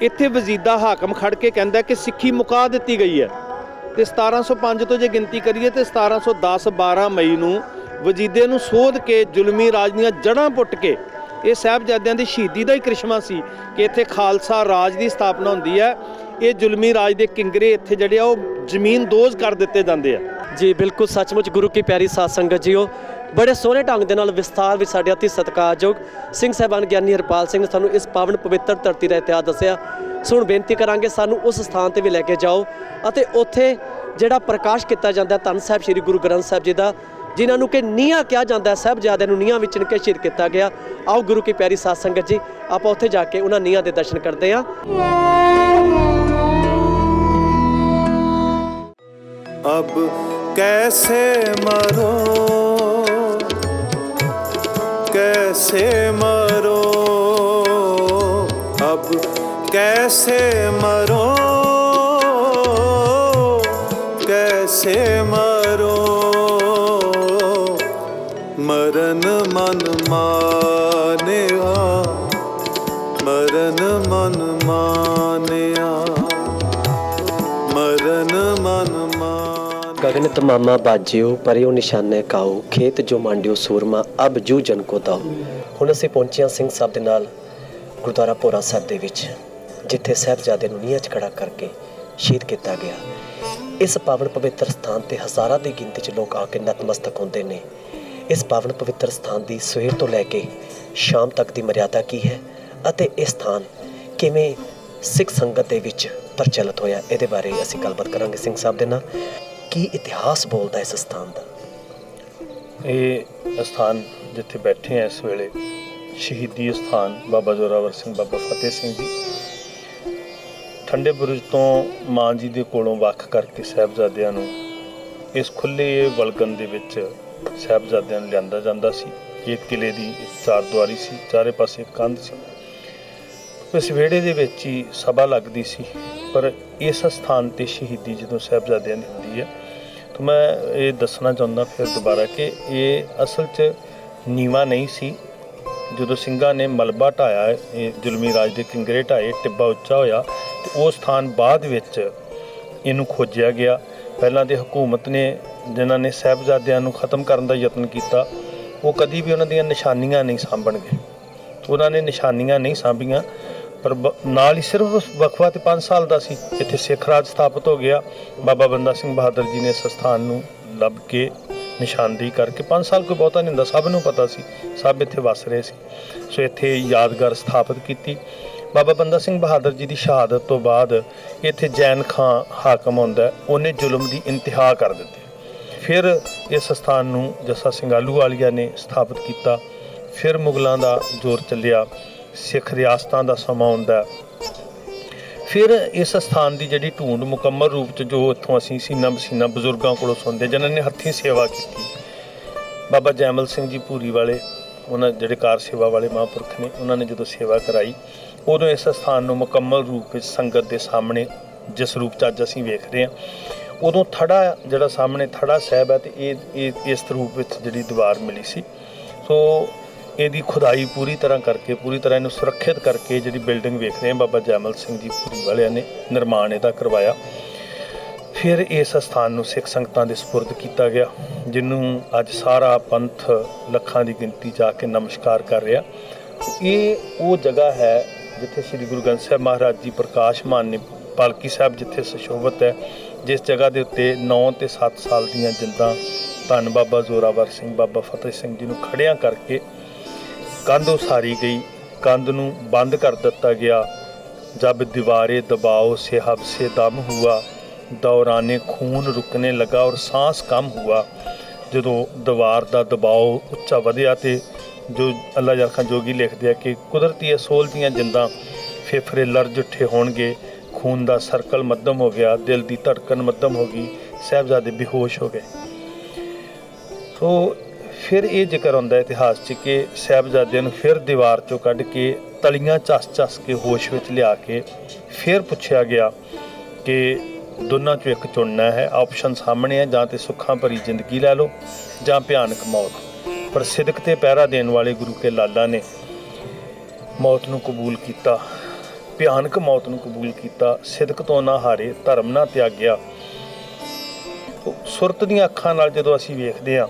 ਇੱਥੇ ਵਜ਼ੀਦਾ ਹਾਕਮ ਖੜ ਕੇ ਕਹਿੰਦਾ ਕਿ ਸਿੱਖੀ ਮੁਕਾ ਦਿੱਤੀ ਗਈ ਹੈ ਤੇ 1705 ਤੋਂ ਜੇ ਗਿਣਤੀ ਕਰੀਏ ਤੇ 1710 12 ਮਈ ਨੂੰ ਵਜੀਦੇ ਨੂੰ ਸੋਧ ਕੇ ਜ਼ੁਲਮੀ ਰਾਜ ਦੀਆਂ ਜੜ੍ਹਾਂ ਪੁੱਟ ਕੇ ਇਹ ਸਾਹਿਬਜ਼ਾਦਿਆਂ ਦੀ ਸ਼ਹੀਦੀ ਦਾ ਹੀ ਕ੍ਰਿਸ਼ਮਾ ਸੀ ਕਿ ਇੱਥੇ ਖਾਲਸਾ ਰਾਜ ਦੀ ਸਥਾਪਨਾ ਹੁੰਦੀ ਹੈ। ਇਹ ਜ਼ੁਲਮੀ ਰਾਜ ਦੇ ਕਿੰਗਰੇ ਇੱਥੇ ਜਿਹੜੇ ਆ, ਉਹ ਜ਼ਮੀਨ ਦੋਜ਼ ਕਰ ਦਿੱਤੇ ਜਾਂਦੇ ਆ। ਜੀ, ਬਿਲਕੁਲ ਸੱਚਮੁੱਚ ਗੁਰੂ ਕੀ ਪਿਆਰੀ ਸਾਧ ਸੰਗਤ ਜੀਓ, ਬੜੇ ਸੋਹਣੇ ਢੰਗ ਦੇ ਨਾਲ ਵਿਸਥਾਰ ਵਿੱਚ ਸਾਡੇ ਅਤੀ ਸਤਿਕਾਰਯੋਗ ਸਿੰਘ ਸਾਹਿਬਾਨ ਗਿਆਨੀ ਹਰਪਾਲ ਸਿੰਘ ਨੇ ਸਾਨੂੰ ਇਸ ਪਾਵਨ ਪਵਿੱਤਰ ਧਰਤੀ ਦਾ ਇਤਿਹਾਸ ਦੱਸਿਆ। ਸੋ ਹੁਣ ਬੇਨਤੀ ਕਰਾਂਗੇ ਸਾਨੂੰ ਉਸ ਸਥਾਨ ਤੇ ਵੀ ਲੈ ਕੇ ਜਾਓ ਅਤੇ ਉੱਥੇ ਜਿਹੜਾ ਪ੍ਰਕਾਸ਼ ਕੀਤਾ ਜਾਂਦਾ ਧੰਨ ਸਾਹਿਬ ਸ੍ਰੀ ਗੁਰੂ ਗ੍ਰੰਥ ਸਾਹਿਬ ਜੀ ਦਾ ਜਿਨ੍ਹਾਂ ਨੂੰ ਕਿ ਨੀਹਾਂ ਕਿਹਾ ਜਾਂਦਾ ਹੈ ਸਾਹਿਬਜ਼ਾਦਿਆਂ ਨੂੰ ਨੀਹਾਂ ਵਿੱਚ ਚਿਣ ਕੇ ਸ਼ਹੀਦ ਕੀਤਾ ਗਿਆ ਆਓ ਗੁਰੂ ਕੀ ਪਿਆਰੀ ਸਾਧ ਸੰਗਤ ਜੀ ਆਪਾਂ ਉੱਥੇ ਜਾ ਕੇ ਉਹਨਾਂ ਨੀਹਾਂ ਦੇ ਦਰਸ਼ਨ ਕਰਦੇ ਹਾਂ अब कैसे मरो कैसे मरो अब कैसे मरो ਮਰਨ ਮਨ ਮਾਨਿਆ, ਮਰਨ ਮਨ ਮਾਨਿਆ, ਮਰਨ ਮਨ ਗਗਨ ਤਮਾਮਾ ਬਾਜਿਓ, ਪਰਿਓ ਨਿਸ਼ਾਨੇ ਕਾਓ, ਖੇਤ ਜੋ ਮੰਡਿਓ ਸੂਰਮਾ, ਅਬ ਜੂ ਜਨ ਕੋ ਦਾਓ ਹੁਣ ਅਸੀਂ ਪਹੁੰਚਿਆ ਸਿੰਘ ਸਾਹਿਬ ਦੇ ਨਾਲ, ਗੁਰਦੁਆਰਾ ਪੋਰਾ ਸਾਹਿਬ ਦੇ ਵਿੱਚ, ਜਿੱਥੇ ਸਹਿਬਜ਼ਾਦੇ ਨੂੰ ਨੀਹਾਂ 'ਚ ਖੜਾ ਕਰਕੇ ਸ਼ਹੀਦ ਕੀਤਾ ਗਿਆ। ਇਸ ਪਾਵਨ ਪਵਿੱਤਰ ਸਥਾਨ ਤੇ ਹਜ਼ਾਰਾਂ ਦੀ ਗਿਣਤੀ 'ਚ ਲੋਕ ਆ ਕੇ ਨਤਮਸਤਕ ਹੁੰਦੇ ਨੇ। ਇਸ ਪਾਵਨ ਪਵਿੱਤਰ ਸਥਾਨ ਦੀ ਸਵੇਰ ਤੋਂ ਲੈ ਕੇ ਸ਼ਾਮ ਤੱਕ ਦੀ ਮਰਿਆਦਾ ਕੀ ਹੈ ਅਤੇ ਇਹ ਸਥਾਨ ਕਿਵੇਂ ਸਿੱਖ ਸੰਗਤ ਦੇ ਵਿੱਚ ਪ੍ਰਚਲਿਤ ਹੋਇਆ, ਇਹਦੇ ਬਾਰੇ ਅਸੀਂ ਗੱਲਬਾਤ ਕਰਾਂਗੇ ਸਿੰਘ ਸਾਹਿਬ ਦੇ ਨਾਲ। ਕੀ ਇਤਿਹਾਸ ਬੋਲਦਾ ਇਸ ਸਥਾਨ ਦਾ? ਇਹ ਸਥਾਨ ਜਿੱਥੇ ਬੈਠੇ ਆ ਇਸ ਵੇਲੇ ਸ਼ਹੀਦੀ ਸਥਾਨ ਬਾਬਾ ਜ਼ੋਰਾਵਰ ਸਿੰਘ, ਬਾਬਾ ਫਤਿਹ ਸਿੰਘ ਜੀ। ਠੰਡੇ ਬੁਰਜ ਤੋਂ ਮਾਂ ਜੀ ਦੇ ਕੋਲੋਂ ਵੱਖ ਕਰਕੇ ਸਾਹਿਬਜ਼ਾਦਿਆਂ ਨੂੰ ਇਸ ਖੁੱਲੇ ਵਲਗਨ ਦੇ ਵਿੱਚ ਸਾਹਿਬਜ਼ਾਦਿਆਂ ਨੂੰ ਲਿਆਂਦਾ ਜਾਂਦਾ ਸੀ। ਇਹ ਕਿਲੇ ਦੀ ਇੱਕ ਚਾਰ ਦੁਆਰੀ ਸੀ, ਚਾਰੇ ਪਾਸੇ ਕੰਧ ਸੀ। ਇਸ ਵਿਹੜੇ ਦੇ ਵਿੱਚ ਹੀ ਸਭਾ ਲੱਗਦੀ ਸੀ। ਪਰ ਇਸ ਸਥਾਨ ਤੇ ਸ਼ਹੀਦੀ ਜਦੋਂ ਸਾਹਿਬਜ਼ਾਦਿਆਂ ਦੀ ਹੁੰਦੀ ਹੈ, ਤਾਂ ਮੈਂ ਇਹ ਦੱਸਣਾ ਚਾਹੁੰਦਾ ਫਿਰ ਦੁਬਾਰਾ ਕਿ ਇਹ ਅਸਲ 'ਚ ਨੀਵਾ ਨਹੀਂ ਸੀ। ਜਦੋਂ ਸਿੰਘਾਂ ਨੇ ਮਲਬਾ ਢਾਇਆ, ਇਹ ਜ਼ੁਲਮੀ ਰਾਜ ਦੇ ਕਿੰਗਰੇ ਢਾਏ, ਟਿੱਬਾ ਉੱਚਾ ਹੋਇਆ, ਤੇ ਉਹ ਸਥਾਨ ਬਾਅਦ ਵਿੱਚ ਇਹਨੂੰ ਖੋਜਿਆ ਗਿਆ। ਪਹਿਲਾਂ ਤੇ ਹਕੂਮਤ ਨੇ, ਜਿਨ੍ਹਾਂ ਨੇ ਸਾਹਿਬਜ਼ਾਦਿਆਂ ਨੂੰ ਖਤਮ ਕਰਨ ਦਾ ਯਤਨ ਕੀਤਾ, ਉਹ ਕਦੀ ਵੀ ਉਹਨਾਂ ਦੀਆਂ ਨਿਸ਼ਾਨੀਆਂ ਨਹੀਂ ਸਾਂਭਣਗੇ। ਉਹਨਾਂ ਨੇ ਨਿਸ਼ਾਨੀਆਂ ਨਹੀਂ ਸਾਂਭੀਆਂ, ਪਰ ਬ- ਨਾਲ ਹੀ ਸਿਰਫ ਵਕਫਾ ਤੇ 5 ਸਾਲ ਦਾ ਸੀ ਇੱਥੇ ਸਿੱਖ ਰਾਜ ਸਥਾਪਿਤ ਹੋ ਗਿਆ। ਬਾਬਾ ਬੰਦਾ ਸਿੰਘ ਬਹਾਦਰ ਜੀ ਨੇ ਇਸ ਸਥਾਨ ਨੂੰ ਲੱਭ ਕੇ ਨਿਸ਼ਾਨਦੇਹੀ ਕਰਕੇ 5 ਸਾਲ ਕੋਈ ਬਹੁਤਾ ਨਹੀਂ ਹੁੰਦਾ, ਸਭ ਨੂੰ ਪਤਾ ਸੀ, ਸਭ ਇੱਥੇ ਵਸ ਰਹੇ ਸੀ। ਸੋ ਇੱਥੇ ਯਾਦਗਾਰ ਸਥਾਪਿਤ ਕੀਤੀ। ਬਾਬਾ ਬੰਦਾ ਸਿੰਘ ਬਹਾਦਰ ਜੀ ਦੀ ਸ਼ਹਾਦਤ ਤੋਂ ਬਾਅਦ ਇੱਥੇ ਜੈਨ ਖਾਂ ਹਾਕਮ ਹੁੰਦਾ ਉਹਨੇ ਜ਼ੁਲਮ ਦੀ ਇੰਤਹਾ ਕਰ ਦਿੱਤੀ। ਫਿਰ ਇਸ ਸਥਾਨ ਨੂੰ ਜੱਸਾ ਸਿੰਘ ਆਹਲੂਵਾਲੀਆ ਨੇ ਸਥਾਪਿਤ ਕੀਤਾ। ਫਿਰ ਮੁਗਲਾਂ ਦਾ ਜ਼ੋਰ ਚੱਲਿਆ, ਸਿੱਖ ਰਿਆਸਤਾਂ ਦਾ ਸਮਾਂ ਹੁੰਦਾ ਫਿਰ ਇਸ ਸਥਾਨ ਦੀ ਜਿਹੜੀ ਢੂੰਡ ਮੁਕੰਮਲ ਰੂਪ ਚ ਜੋ ਇੱਥੋਂ ਅਸੀਂ ਸੀਨਾ ਬਸੀਨਾ ਬਜ਼ੁਰਗਾਂ ਕੋਲੋਂ ਸੁਣਦੇ, ਜਿਨ੍ਹਾਂ ਨੇ ਹੱਥੀਂ ਸੇਵਾ ਕੀਤੀ, ਬਾਬਾ ਜੈਮਲ ਸਿੰਘ ਜੀ ਭੂਰੀ ਵਾਲੇ ਉਹਨਾਂ ਜਿਹੜੇ ਕਾਰ ਸੇਵਾ ਵਾਲੇ ਮਹਾਂਪੁਰਖ ਨੇ, ਉਹਨਾਂ ਨੇ ਜਦੋਂ ਸੇਵਾ ਕਰਾਈ, ਉਦੋਂ ਇਸ ਸਥਾਨ ਨੂੰ ਮੁਕੰਮਲ ਰੂਪ ਵਿੱਚ ਸੰਗਤ ਦੇ ਸਾਹਮਣੇ ਜਿਸ ਰੂਪ ਚ ਅੱਜ ਅਸੀਂ ਵੇਖ ਰਹੇ ਹਾਂ, ਉਦੋਂ ਥੜਾ ਜਿਹੜਾ ਸਾਹਮਣੇ ਥੜਾ ਸਾਹਿਬ ਹੈ ਤੇ ਇਹ ਇਸ ਰੂਪ ਵਿੱਚ ਜਿਹੜੀ ਦੀਵਾਰ ਮਿਲੀ ਸੀ। ਸੋ ਇਹਦੀ ਖੁਦਾਈ ਪੂਰੀ ਤਰ੍ਹਾਂ ਕਰਕੇ, ਪੂਰੀ ਤਰ੍ਹਾਂ ਇਹਨੂੰ ਸੁਰੱਖਿਅਤ ਕਰਕੇ ਜਿਹੜੀ ਬਿਲਡਿੰਗ ਵੇਖ ਰਹੇ ਹਾਂ, ਬਾਬਾ ਜੈਮਲ ਸਿੰਘ ਜੀ ਪੂਰੀ ਵਾਲਿਆਂ ਨੇ ਨਿਰਮਾਣ ਇਹਦਾ ਕਰਵਾਇਆ। ਫਿਰ ਇਸ ਸਥਾਨ ਨੂੰ ਸਿੱਖ ਸੰਗਤਾਂ ਦੇ سپرد ਕੀਤਾ ਗਿਆ ਜਿਹਨੂੰ ਅੱਜ ਸਾਰਾ ਪੰਥ ਲੱਖਾਂ ਦੀ ਗਿਣਤੀ ਜਾ ਕੇ ਨਮਸਕਾਰ ਕਰ ਰਿਹਾ। ਇਹ ਉਹ ਜਗ੍ਹਾ ਹੈ ਜਿੱਥੇ ਸ੍ਰੀ ਗੁਰੂ ਗ੍ਰੰਥ ਸਾਹਿਬ ਮਹਾਰਾਜ ਜੀ ਪ੍ਰਕਾਸ਼ਮਾਨ ਨੇ ਪਾਲਕੀ ਸਾਹਿਬ ਜਿੱਥੇ ਸੁਸ਼ੋਭਿਤ ਹੈ, ਜਿਸ ਜਗ੍ਹਾ ਦੇ ਉੱਤੇ 9 ਤੇ 7 ਸਾਲ ਦੀਆਂ ਜਿੰਦਾਂ ਧੰਨ ਬਾਬਾ ਜ਼ੋਰਾਵਰ ਸਿੰਘ, ਬਾਬਾ ਫਤਿਹ ਸਿੰਘ ਜੀ ਨੂੰ ਖੜਿਆਂ ਕਰਕੇ ਕੰਧ ਉਸਾਰੀ ਗਈ। ਕੰਧ ਨੂੰ ਬੰਦ ਕਰ ਦਿੱਤਾ ਗਿਆ। ਜਬ ਦੀਵਾਰੇ ਦਬਾਓ ਸੇ ਹਬ ਸੇ ਦਮ ਹੁਆ। ਦੌਰਾਨੇ ਖੂਨ ਰੁਕਣੇ ਲੱਗਾ ਔਰ ਸਾਹ ਕਮ ਹੁਆ। ਜਦੋਂ ਦੀਵਾਰ ਦਾ ਦਬਾਅ ਉੱਚਾ ਵਧਿਆ ਤੇ ਜੋ ਅੱਲਾ ਜਰਖਾਂ ਜੋਗੀ ਲਿਖਦੇ ਆ ਕਿ ਕੁਦਰਤੀ ਅਸੋਲ ਦੀਆਂ ਜਿੰਦਾਂ ਫੇਫੜੇ ਲਰਜ ਉੱਠੇ ਹੋਣਗੇ, ਖੂਨ ਦਾ ਸਰਕਲ ਮੱਧਮ ਹੋ ਗਿਆ, ਦਿਲ ਦੀ ਧੜਕਨ ਮੱਧਮ ਹੋ ਗਈ, ਸਹਿਬਜ਼ਾਦੇ ਬੇਹੋਸ਼ ਹੋ ਗਏ। ਸੋ ਫਿਰ ਇਹ ਜ਼ਿਕਰ ਹੁੰਦਾ ਇਤਿਹਾਸ 'ਚ ਕਿ ਸਹਿਬਜ਼ਾਦਿਆਂ ਨੂੰ ਫਿਰ ਦੀਵਾਰ 'ਚੋਂ ਕੱਢ ਕੇ ਤਲੀਆਂ ਚਸ-ਚਸ ਕੇ ਹੋਸ਼ ਵਿੱਚ ਲਿਆ ਕੇ ਫਿਰ ਪੁੱਛਿਆ ਗਿਆ ਕਿ ਦੋਨਾਂ 'ਚੋਂ ਇੱਕ ਚੁਣਨਾ ਹੈ। ਆਪਸ਼ਨ ਸਾਹਮਣੇ ਹੈ, ਜਾਂ ਤੇ ਸੁੱਖਾਂ ਭਰੀ ਜ਼ਿੰਦਗੀ ਲੈ ਲਓ, ਜਾਂ ਭਿਆਨਕ ਮੌਤ। ਪਰ ਸਿਦਕ ਤੇ ਪਹਿਰਾ ਦੇਣ ਵਾਲੇ ਗੁਰੂ ਕੇ ਲਾਲਾ ਨੇ ਮੌਤ ਨੂੰ ਕਬੂਲ ਕੀਤਾ। ਭਿਆਨਕ ਮੌਤ ਨੂੰ ਕਬੂਲ ਕੀਤਾ। ਸਿਦਕ ਤੋਂ ਨਾ ਹਾਰੇ, ਧਰਮ ਨਾ ਤਿਆਗਿਆ। ਸੁਰਤ ਦੀਆਂ ਅੱਖਾਂ ਨਾਲ ਜਦੋਂ ਅਸੀਂ ਵੇਖਦੇ ਹਾਂ,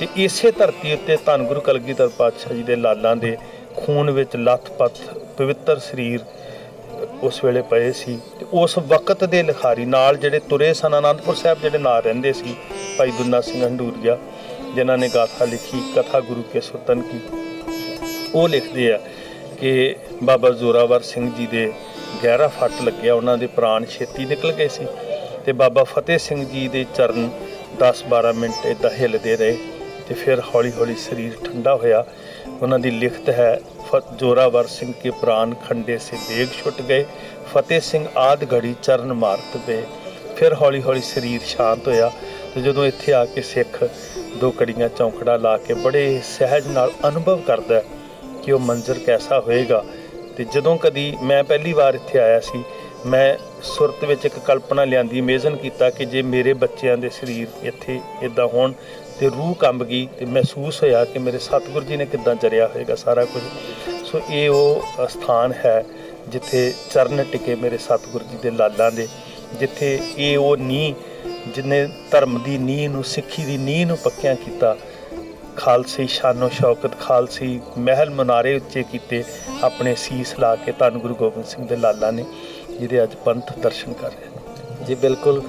ਤੇ ਇਸੇ ਧਰਤੀ ਉੱਤੇ ਧੰਨ ਗੁਰੂ ਕਲਗੀਧਰ ਪਾਤਸ਼ਾਹ ਜੀ ਦੇ ਲਾਲਾਂ ਦੇ ਖੂਨ ਵਿੱਚ ਲੱਥ-ਪੱਥ, ਪਵਿੱਤਰ ਸਰੀਰ ਉਸ ਵੇਲੇ ਪਏ ਸੀ ਤੇ ਉਸ ਵਕਤ ਦੇ ਲਿਖਾਰੀ ਨਾਲ ਜਿਹੜੇ ਤੁਰੇ ਸਨ ਆਨੰਦਪੁਰ ਸਾਹਿਬ ਜਿਹੜੇ ਨਾਲ ਰਹਿੰਦੇ ਸੀ, ਭਾਈ ਦੁੰਨਾ ਸਿੰਘ ਹੰਡੂਰੀਆ, ਜਿਨ੍ਹਾਂ ਨੇ ਗਾਥਾ ਲਿਖੀ, ਕਥਾ ਗੁਰੂ ਕੇ ਸੁਤਨ ਕੀ। ਉਹ ਲਿਖਦੇ ਆ ਕਿ ਬਾਬਾ ਜ਼ੋਰਾਵਰ ਸਿੰਘ ਜੀ ਦੇ ਗਹਿਰਾ ਫੱਟ ਲੱਗਿਆ, ਉਹਨਾਂ ਦੇ ਪ੍ਰਾਣ ਛੇਤੀ ਨਿਕਲ ਗਏ ਸੀ ਤੇ ਬਾਬਾ ਫਤਿਹ ਸਿੰਘ ਜੀ ਦੇ ਚਰਨ 10-12 ਮਿੰਟ ਇਦਾਂ ਹਿੱਲਦੇ ਰਹੇ। ਤੇ ਫਿਰ ਹੌਲੀ-ਹੌਲੀ ਸਰੀਰ ਠੰਡਾ ਹੋਇਆ। ਉਹਨਾਂ ਦੀ ਲਿਖਤ ਹੈ ਫ- ਜੋਰਾਵਰ ਸਿੰਘ ਕੇ ਪ੍ਰਾਨ ਖੰਡੇ ਸੇ ਦੇਗ ਛੁੱਟ ਗਏ, ਫਤਿਹ ਸਿੰਘ ਆਦ ਘੜੀ ਚਰਨ ਮਾਰਤ ਪਏ। ਫਿਰ ਹੌਲੀ-ਹੌਲੀ ਸਰੀਰ ਸ਼ਾਂਤ ਹੋਇਆ ਤੇ ਜਦੋਂ ਇੱਥੇ ਆ ਕੇ ਸਿੱਖ ਦੋ ਕੜੀਆਂ ਚੌਂਕੜਾ ਲਾ ਕੇ ਬੜੇ ਸਹਿਜ ਨਾਲ ਅਨੁਭਵ ਕਰਦਾ ਕਿ ਉਹ ਮੰਜ਼ਰ ਕੈਸਾ ਹੋਏਗਾ। ਤੇ ਜਦੋਂ ਕਦੀ ਮੈਂ ਪਹਿਲੀ ਵਾਰ ਇੱਥੇ ਆਇਆ ਸੀ, ਮੈਂ ਸੁਰਤ ਵਿੱਚ ਇੱਕ ਕਲਪਨਾ ਲਿਆਂਦੀ ਇਮੇਜਨ ਕੀਤਾ ਕਿ ਜੇ ਮੇਰੇ ਬੱਚਿਆਂ ਦੇ ਸਰੀਰ ਇੱਥੇ ਇਦਾਂ ਹੋਣ ਤੇ ਰੂਹ ਕੰਬ ਗਈ ਤੇ ਮਹਿਸੂਸ ਹੋਇਆ ਕਿ ਮੇਰੇ ਸਤਿਗੁਰੂ ਜੀ ਨੇ ਕਿਦਾਂ ਜਰਿਆ ਹੋਏਗਾ ਸਾਰਾ ਕੁਝ। ਸੋ ਇਹ ਉਹ ਸਥਾਨ ਹੈ ਜਿੱਥੇ ਚਰਨ ਟਿਕੇ ਮੇਰੇ ਸਤਿਗੁਰੂ ਜੀ ਦੇ ਲਾਲਾਂ ਦੇ, ਜਿੱਥੇ ਇਹ ਉਹ ਨੀ ਜਿਨੇ ਧਰਮ ਦੀ ਨੀਂਹ ਨੂੰ, ਸਿੱਖੀ ਦੀ ਨੀਂਹ ਨੂੰ ਪੱਕਿਆਂ ਕੀਤਾ, ਖਾਲਸੀ ਸ਼ਾਨੋ ਸ਼ੌਕਤ, ਖਾਲਸੀ ਮਹਿਲ ਮਨਾਰੇ ਉੱਚੇ ਕੀਤੇ ਆਪਣੇ ਸੀਸ ਲਾ ਕੇ ਧੰਨ ਗੁਰੂ ਗੋਬਿੰਦ ਸਿੰਘ ਦੇ ਲਾਲਾਂ ਨੇ, ਜਿਹਦੇ ਅੱਜ ਪੰਥ ਦਰਸ਼ਨ ਕਰ ਰਹੇ ਜੀ ਬਿਲਕੁਲ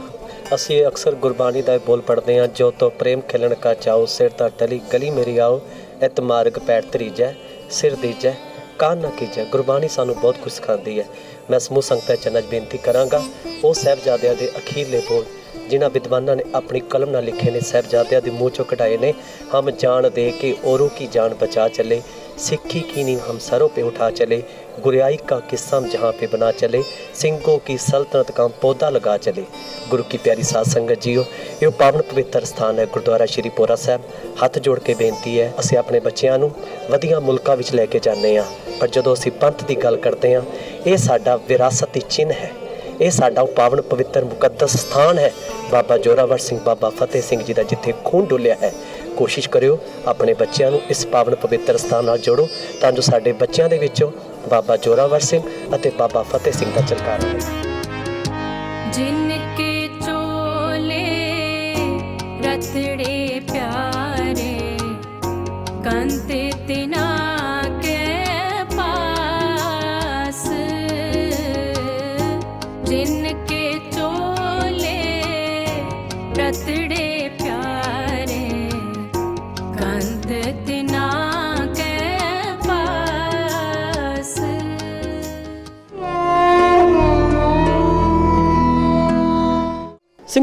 ਅਸੀਂ ਅਕਸਰ ਗੁਰਬਾਣੀ ਦਾ ਬੋਲ ਪੜ੍ਹਦੇ ਹਾਂ ਜੋ ਤੋ ਪ੍ਰੇਮ ਖਿਲਣ ਕਾ ਚਾਓ ਸਿਰ ਤਾਂ ਟਲੀ, ਗਲੀ ਮੇਰੀ ਆਓ, ਇਤ ਮਾਰਗ ਪੈਰ ਤਰੀਜੈ ਸਿਰ ਦੀਜੈ, ਕਾਨ ਨਾ ਕੀਜੈ। ਗੁਰਬਾਣੀ ਸਾਨੂੰ ਬਹੁਤ ਕੁਝ ਸਿਖਾਉਂਦੀ ਹੈ। ਮੈਂ ਸਮੂਹ ਸੰਗਤਾਂ ਚ ਬੇਨਤੀ ਕਰਾਂਗਾ, ਉਹ ਸਾਹਿਬਜ਼ਾਦਿਆਂ ਦੇ ਅਖੀਰਲੇ ਬੋਲ ਜਿਨ੍ਹਾਂ ਵਿਦਵਾਨਾਂ ਨੇ ਆਪਣੀ ਕਲਮ ਨਾਲ ਲਿਖੇ ਨੇ ਸਾਹਿਬਜ਼ਾਦਿਆਂ ਦੇ ਮੂੰਹ ਚੋਂ ਕਢਾਏ ਨੇ ਹਮ ਜਾਣ ਦੇ ਕੇ ਔਰੋਂ ਕੀ ਜਾਨ ਬਚਾ ਚਲੇ सिक्खी की नींव हम सरों पे उठा चले गुरियाई का किस्सा हम जहाँ पे बना चले सिंगों की सल्तनत का हम पौधा लगा चले गुरु की प्यारी साध संगत ਜੀਓ ਇਹ ਪਾਵਨ ਪਵਿੱਤਰ ਸਥਾਨ ਹੈ ਗੁਰਦੁਆਰਾ ਸ਼੍ਰੀ ਪੋਰਾ ਸਾਹਿਬ ਹੱਥ ਜੋੜ ਕੇ ਬੇਨਤੀ ਹੈ ਅਸੀਂ ਆਪਣੇ ਬੱਚਿਆਂ ਨੂੰ ਵਧੀਆ ਮੁਲਕਾਂ ਵਿੱਚ ਲੈ ਕੇ ਜਾਂਦੇ ਹਾਂ ਪਰ ਜਦੋਂ ਅਸੀਂ ਪੰਥ ਦੀ ਗੱਲ ਕਰਦੇ ਹਾਂ ਇਹ ਸਾਡਾ ਵਿਰਾਸਤੀ ਚਿੰਨ੍ਹ ਹੈ ਇਹ ਸਾਡਾ ਪਾਵਨ ਪਵਿੱਤਰ ਮੁਕੱਦਸ ਸਥਾਨ ਹੈ। ਬਾਬਾ ਜੋਰਾਵਰ ਸਿੰਘ, ਬਾਬਾ ਫਤਿਹ ਸਿੰਘ ਜੀ ਦਾ ਜਿੱਥੇ ਖੂਨ ਡੁੱਲਿਆ ਹੈ, ਕੋਸ਼ਿਸ਼ ਕਰਿਓ ਆਪਣੇ ਬੱਚਿਆਂ ਨੂੰ ਇਸ ਪਾਵਨ ਪਵਿੱਤਰ ਸਥਾਨ ਨਾਲ ਜੋੜੋ ਤਾਂ ਜੋ ਸਾਡੇ ਬੱਚਿਆਂ ਦੇ ਵਿੱਚੋਂ ਬਾਬਾ ਜੋਰਾਵਰ ਸਿੰਘ ਅਤੇ ਬਾਬਾ ਫਤਿਹ ਸਿੰਘ ਦਾ ਚਲਕਾਰ ਰਹੇ ਜਿਨ ਕੇ ਚੋਲੇ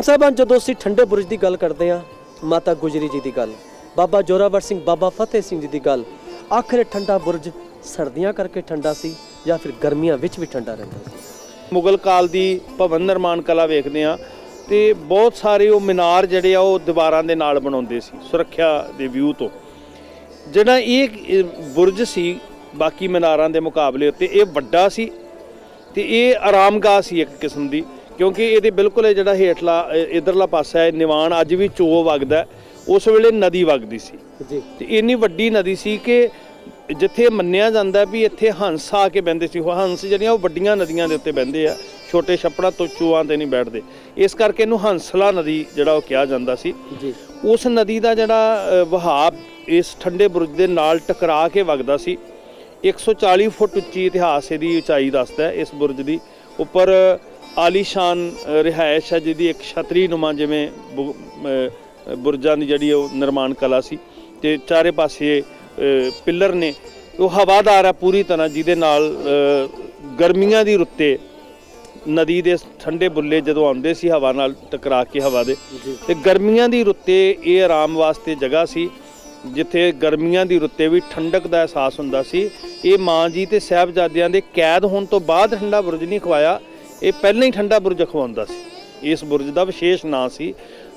ਸਾਹਿਬਾਨ ਜਦੋਂ ਅਸੀਂ ਠੰਡੇ ਬੁਰਜ ਦੀ ਗੱਲ ਕਰਦੇ ਹਾਂ, ਮਾਤਾ ਗੁਜਰੀ ਜੀ ਦੀ ਗੱਲ, ਬਾਬਾ ਜੋਰਾਵਰ ਸਿੰਘ, ਬਾਬਾ ਫਤਿਹ ਸਿੰਘ ਜੀ ਦੀ ਗੱਲ, ਆਖਰ ਠੰਡਾ ਬੁਰਜ ਸਰਦੀਆਂ ਕਰਕੇ ਠੰਡਾ ਸੀ ਜਾਂ ਫਿਰ ਗਰਮੀਆਂ ਵਿੱਚ ਵੀ ਠੰਡਾ ਰਹਿੰਦਾ ਸੀ? ਮੁਗਲ ਕਾਲ ਦੀ ਭਵਨ ਨਿਰਮਾਣ ਕਲਾ ਵੇਖਦੇ ਆ ਤੇ ਬਹੁਤ ਸਾਰੇ ਉਹ ਮੀਨਾਰ ਜਿਹੜੇ ਆ ਉਹ ਦੀਵਾਰਾਂ ਦੇ ਨਾਲ ਬਣਾਉਂਦੇ ਸੀ, ਸੁਰੱਖਿਆ ਦੇ ਵਿਊ ਤੋਂ। ਜਿਹੜਾ ਇਹ ਬੁਰਜ ਸੀ, ਬਾਕੀ ਮੀਨਾਰਾਂ ਦੇ ਮੁਕਾਬਲੇ ਉੱਤੇ ਇਹ ਵੱਡਾ ਸੀ ਤੇ ਇਹ ਆਰਾਮਗਾਹ ਸੀ ਇੱਕ ਕਿਸਮ ਦੀ। ਕਿਉਂਕਿ ਇਹਦੇ ਬਿਲਕੁਲ ਇਹ ਜਿਹੜਾ ਹੇਠਲਾ ਇਧਰਲਾ ਪਾਸਾ ਹੈ ਨਿਵਾਨ ਅੱਜ ਵੀ ਚੋ ਵਗਦਾ। ਉਸ ਵੇਲੇ ਨਦੀ ਵਗਦੀ ਸੀ। ਜੀ। ਤੇ ਇੰਨੀ ਵੱਡੀ ਨਦੀ ਸੀ ਕਿ ਜਿੱਥੇ ਮੰਨਿਆ ਜਾਂਦਾ ਵੀ ਇੱਥੇ ਹੰਸ ਆ ਕੇ ਬਹਿੰਦੇ ਸੀ। ਉਹ ਹੰਸ ਜਿਹੜੀਆਂ ਉਹ ਵੱਡੀਆਂ ਨਦੀਆਂ ਦੇ ਉੱਤੇ ਬਹਿੰਦੇ ਆ ਛੋਟੇ ਛੱਪੜਾਂ ਤੋਂ ਚੂਆਂ ਤੇ ਨਹੀਂ ਬੈਠਦੇ। ਇਸ ਕਰਕੇ ਇਹਨੂੰ ਹੰਸਲਾ ਨਦੀ ਜਿਹੜਾ ਉਹ ਕਿਹਾ ਜਾਂਦਾ ਸੀ। ਜੀ। ਉਸ ਨਦੀ ਦਾ ਜਿਹੜਾ ਵਹਾਅ ਇਸ ਠੰਡੇ ਬੁਰਜ ਦੇ ਨਾਲ ਟਕਰਾ ਕੇ ਵਗਦਾ ਸੀ। 140 ਫੁੱਟ ਉੱਚੀ ਇਤਿਹਾਸ ਇਹਦੀ ਉਚਾਈ ਦੱਸਦਾ ਇਸ ਬੁਰਜ ਦੀ। ਉੱਪਰ ਆਲੀਸ਼ਾਨ ਰਿਹਾਇਸ਼ ਹੈ ਜਿਹਦੀ ਇੱਕ ਛਤਰੀ ਨੁਮਾ ਜਿਵੇਂ ਬੁਰਜਾਂ ਦੀ ਜਿਹੜੀ ਉਹ ਨਿਰਮਾਣ ਕਲਾ ਸੀ ਤੇ ਚਾਰੇ ਪਾਸੇ ਪਿੱਲਰ ਨੇ। ਉਹ ਹਵਾਦਾਰ ਹੈ ਪੂਰੀ ਤਰ੍ਹਾਂ ਜਿਹਦੇ ਨਾਲ ਗਰਮੀਆਂ ਦੀ ਰੁੱਤੇ ਨਦੀ ਦੇ ਠੰਡੇ ਬੁੱਲੇ ਜਦੋਂ ਆਉਂਦੇ ਸੀ ਹਵਾ ਨਾਲ ਟਕਰਾ ਕੇ ਹਵਾ ਦੇ ਤੇ ਗਰਮੀਆਂ ਦੀ ਰੁੱਤੇ ਇਹ ਆਰਾਮ ਵਾਸਤੇ ਜਗ੍ਹਾ ਸੀ ਜਿੱਥੇ ਗਰਮੀਆਂ ਦੀ ਰੁੱਤੇ ਵੀ ਠੰਡਕ ਦਾ ਅਹਿਸਾਸ ਹੁੰਦਾ ਸੀ। ਇਹ ਮਾਂ ਜੀ ਤੇ ਸਾਹਿਬਜ਼ਾਦਿਆਂ ਦੇ ਕੈਦ ਹੋਣ ਤੋਂ ਬਾਅਦ ਠੰਡਾ ਬੁਰਜ ਨਹੀਂ ਖਵਾਇਆ। ਇਹ ਪਹਿਲਾਂ ਹੀ ਠੰਡਾ ਬੁਰਜ ਖਵਾਉਂਦਾ ਸੀ। ਇਸ ਬੁਰਜ ਦਾ ਵਿਸ਼ੇਸ਼ ਨਾਂ ਸੀ।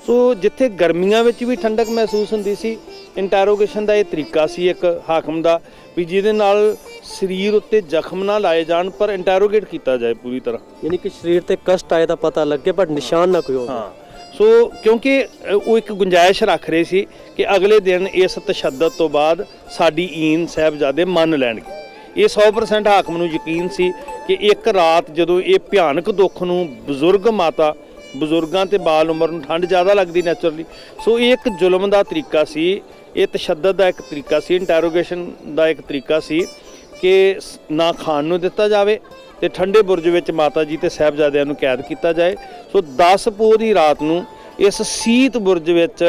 ਸੋ ਜਿੱਥੇ ਗਰਮੀਆਂ ਵਿੱਚ ਵੀ ਠੰਡਕ ਮਹਿਸੂਸ ਹੁੰਦੀ ਸੀ ਇੰਟਰੋਗੇਸ਼ਨ ਦਾ ਇਹ ਤਰੀਕਾ ਸੀ ਇੱਕ ਹਾਕਮ ਦਾ ਵੀ ਜਿਹਦੇ ਨਾਲ ਸਰੀਰ ਉੱਤੇ ਜ਼ਖਮ ਨਾ ਲਾਏ ਜਾਣ ਪਰ ਇੰਟਰੋਗੇਟ ਕੀਤਾ ਜਾਏ ਪੂਰੀ ਤਰ੍ਹਾਂ। ਯਾਨੀ ਕਿ ਸਰੀਰ ਤੇ ਕਸ਼ਟ ਆਏ ਦਾ ਪਤਾ ਲੱਗੇ ਪਰ ਨਿਸ਼ਾਨ ਨਾ ਕੋਈ ਹੋਵੇ ਹਾਂ। ਸੋ ਕਿਉਂਕਿ ਉਹ ਇੱਕ ਗੁੰਜਾਇਸ਼ ਰੱਖ ਰਹੇ ਸੀ ਕਿ ਅਗਲੇ ਦਿਨ ਇਸ ਤਸ਼ੱਦਦ ਤੋਂ ਬਾਅਦ ਸਾਡੀ ਈਨ ਸਾਹਿਬਜ਼ਾਦੇ ਮੰਨ ਲੈਣਗੇ। ਇਹ 100% ਹਾਕਮ ਨੂੰ ਯਕੀਨ ਸੀ ਕਿ ਇੱਕ ਰਾਤ ਜਦੋਂ ਇਹ ਭਿਆਨਕ ਦੁੱਖ ਨੂੰ ਬਜ਼ੁਰਗ ਮਾਤਾ, ਬਜ਼ੁਰਗਾਂ ਤੇ ਬਾਲ ਉਮਰ ਨੂੰ ਠੰਡ ਜ਼ਿਆਦਾ ਲੱਗਦੀ ਨੇਚਰਲੀ ਸੋ ਇਹ ਇੱਕ ਜ਼ੁਲਮ ਦਾ ਤਰੀਕਾ ਸੀ, ਇਹ ਤਸ਼ੱਦਦ ਦਾ ਇੱਕ ਤਰੀਕਾ ਸੀ ਇੰਟਰੋਗੇਸ਼ਨ ਦਾ ਇੱਕ ਤਰੀਕਾ ਸੀ ਕਿ ਨਾ ਖਾਣ ਨੂੰ ਦਿੱਤਾ ਜਾਵੇ ਤੇ ਠੰਡੇ ਬੁਰਜ ਵਿੱਚ ਮਾਤਾ ਜੀ ਤੇ ਸਾਹਿਬਜ਼ਾਦਿਆਂ ਨੂੰ ਕੈਦ ਕੀਤਾ ਜਾਏ। ਸੋ 10 ਪੋਹ ਦੀ ਰਾਤ ਨੂੰ ਇਸ ਸੀਤ ਬੁਰਜ ਵਿੱਚ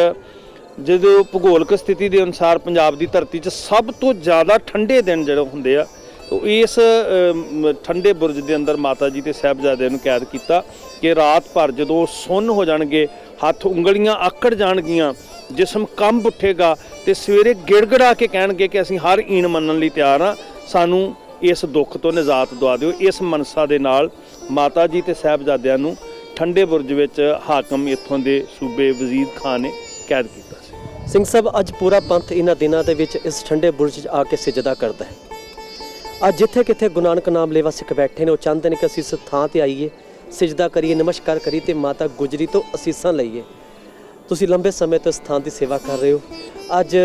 ਜਦੋਂ ਭੂਗੋਲਿਕ ਸਥਿਤੀ ਦੇ ਅਨੁਸਾਰ ਪੰਜਾਬ ਦੀ ਧਰਤੀ 'ਚ ਸਭ ਤੋਂ ਜ਼ਿਆਦਾ ਠੰਡੇ ਦਿਨ ਜਿਹੜੇ ਹੁੰਦੇ ਆ ਤੋ ਇਸ ਠੰਡੇ ਬੁਰਜ ਦੇ ਅੰਦਰ ਮਾਤਾ ਜੀ ਤੇ ਸਾਹਿਬਜ਼ਾਦਿਆਂ ਨੂੰ ਕੈਦ ਕੀਤਾ ਕਿ ਰਾਤ ਭਰ ਜਦੋਂ ਉਹ ਸੁੰਨ ਹੋ ਜਾਣਗੇ, ਹੱਥ ਉਂਗਲੀਆਂ ਆਕੜ ਜਾਣਗੀਆਂ, ਜਿਸਮ ਕੰਬ ਉੱਠੇਗਾ ਤੇ ਸਵੇਰੇ ਗਿੜਗੜਾ ਕੇ ਕਹਿਣਗੇ ਕਿ ਅਸੀਂ ਹਰ ਈਣ ਮੰਨਣ ਲਈ ਤਿਆਰ ਹਾਂ, ਸਾਨੂੰ ਇਸ ਦੁੱਖ ਤੋਂ ਨਿਜਾਤ ਦਵਾ ਦਿਓ। ਇਸ ਮਨਸਾ ਦੇ ਨਾਲ ਮਾਤਾ ਜੀ ਤੇ ਸਾਹਿਬਜ਼ਾਦਿਆਂ ਨੂੰ ਠੰਡੇ ਬੁਰਜ ਵਿੱਚ ਹਾਕਮ ਇੱਥੋਂ ਦੇ ਸੂਬੇ ਵਜ਼ੀਰ ਖਾਨ ਨੇ ਕੈਦ ਕੀਤਾ। ਸਿੰਘ ਸਾਹਿਬ, ਅੱਜ ਪੂਰਾ ਪੰਥ ਇਹਨਾਂ ਦਿਨਾਂ ਦੇ ਵਿੱਚ ਇਸ ਠੰਡੇ ਬੁਰਜ 'ਚ ਆ ਕੇ ਸਜਦਾ ਕਰਦਾ ਹੈ। ਅੱਜ ਜਿੱਥੇ ਕਿੱਥੇ ਗੁਰੂ ਨਾਨਕ ਨਾਮ ਲੇਵਾ ਸਿੱਖ ਬੈਠੇ ਨੇ, ਉਹ ਚਾਹੁੰਦੇ ਨੇ ਕਿ ਅਸੀਂ ਇਸ ਥਾਂ ਤੇ ਆਈਏ, ਸਜਦਾ ਕਰੀਏ, ਨਮਸਕਾਰ ਕਰੀਏ ਤੇ ਮਾਤਾ ਗੁਜਰੀ ਤੋਂ ਅਸੀਸਾਂ ਲਈਏ। ਤੁਸੀਂ ਲੰਬੇ ਸਮੇਂ ਤੋਂ ਇਸ ਥਾਂ ਦੀ ਸੇਵਾ ਕਰ ਰਹੇ ਹੋ। ਅੱਜ